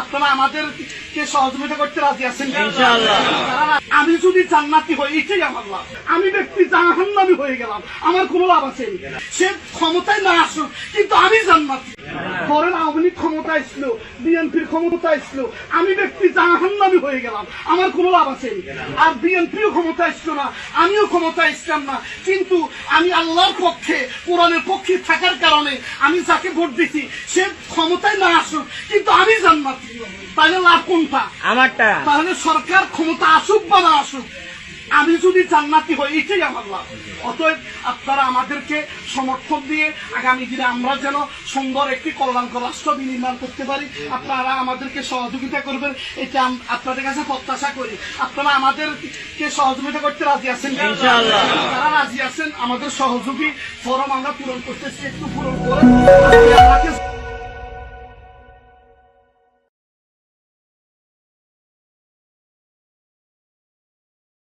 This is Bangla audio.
আপনারা আমাদেরকে সহযোগিতা করতে রাজি আছেন আমি যদি জান্নাতি হই এটাই আমার লাভ। আমি ব্যক্তি জাহান্নামি হয়ে গেলাম আমার কোনো লাভ আছে সে ক্ষমতায় না আসুক কিন্তু আমি জান্নাতি। ক্ষমতা ছিল বিএনপির ক্ষমতা ছিল আমি ব্যক্তি জাহান্নামি হয়ে গেলাম আমার কোনো লাভ আছে আর বিএনপিও ক্ষমতা ছিল না আমিও ক্ষমতা ছিলাম না। কিন্তু আমি আল্লাহর পক্ষে কোরআনের পক্ষে থাকার কারণে আমি যাকে ভোট দিছি সে ক্ষমতায় না আসুক কিন্তু আমি জান্নাতি। তাহলে লাভ কোনটা? আমারটা। তাহলে সরকার ক্ষমতা আসুক বা না আসুক আমি যদি জান্নাতি হই এটাই আমার লাভ। অতএব আপনারা আমাদেরকে সমর্থন দিয়ে আগামী দিনে আমরা যেন সুন্দর একটি কল্যাণকর রাষ্ট্র বিনির্মাণ করতে পারি। আপনারা আমাদেরকে সহযোগিতা করবেন এটা আপনাদের কাছে প্রত্যাশা করি। আপনারা আমাদেরকে সহযোগিতা করতে রাজি আছেন। যারা রাজি আছেন? আমাদের সহযোগী ফরম আমরা পূরণ করতেছি একটু পূরণ করে।